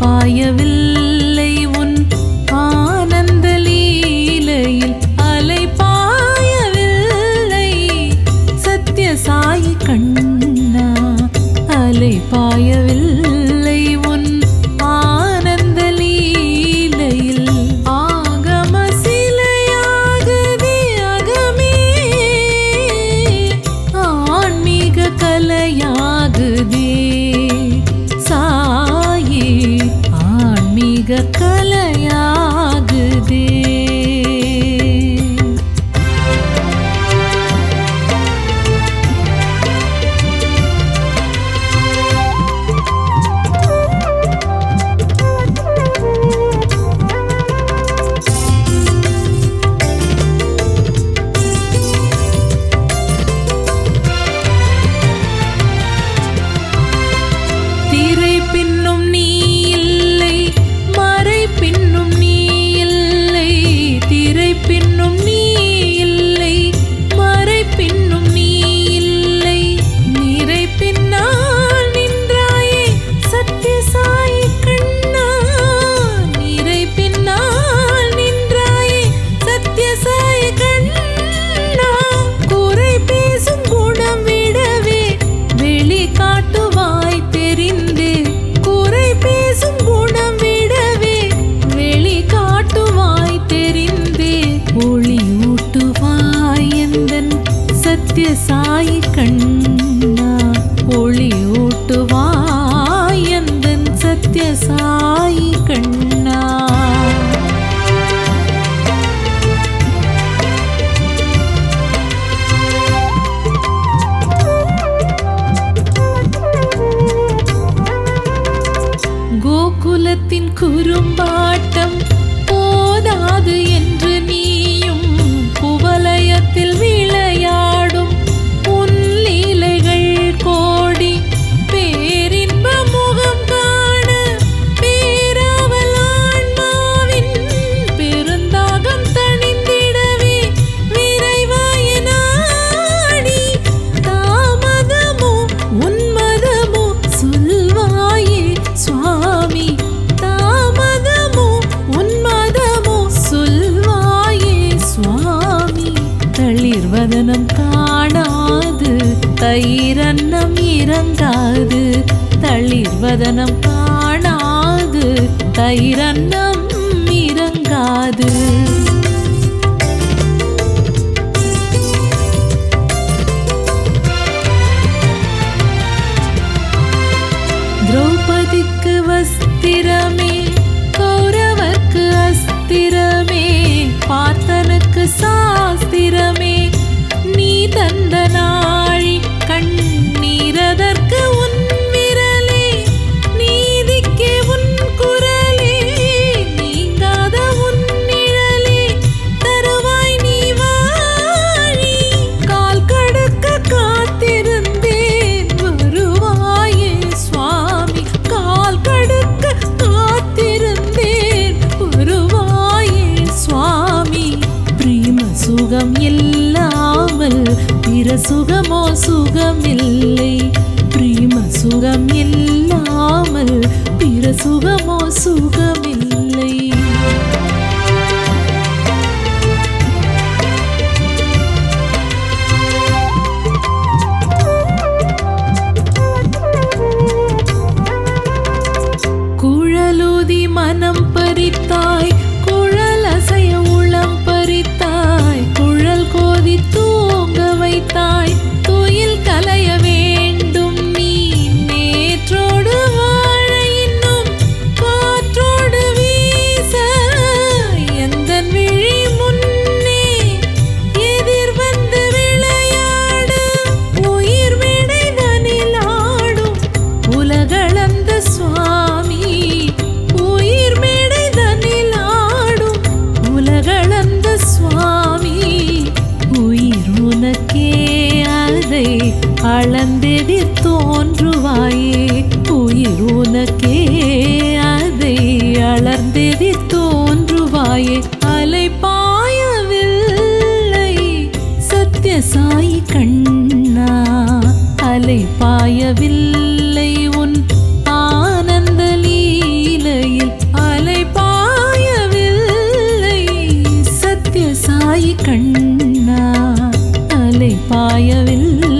பாயவில் நித்திய சாயி கண்ணா. மதனம் காணாது தயிரன்னம் இறங்காது தளிர்வதனம் காணாது தயிரன்னம் இறங்காது. சுகம் இல்லாமல் பிற சுகமோ சுகமில்லை. பிரேம சுகம் இல்லாமல் பிற சுகமோ சுகமில்லை. அளந்தெதிர் தோன்றுவாயே. உயிர் உனக்கே அதை அளந்தெதிர் தோன்றுவாயே. அலை பாயவில்லை சத்யசாயி கண்ணா. அலை பாயவில்லை உன் ஆனந்த லீலையில். அலை பாயவில்லை சத்யசாயி கண்ணா. அலை பாயவில்லை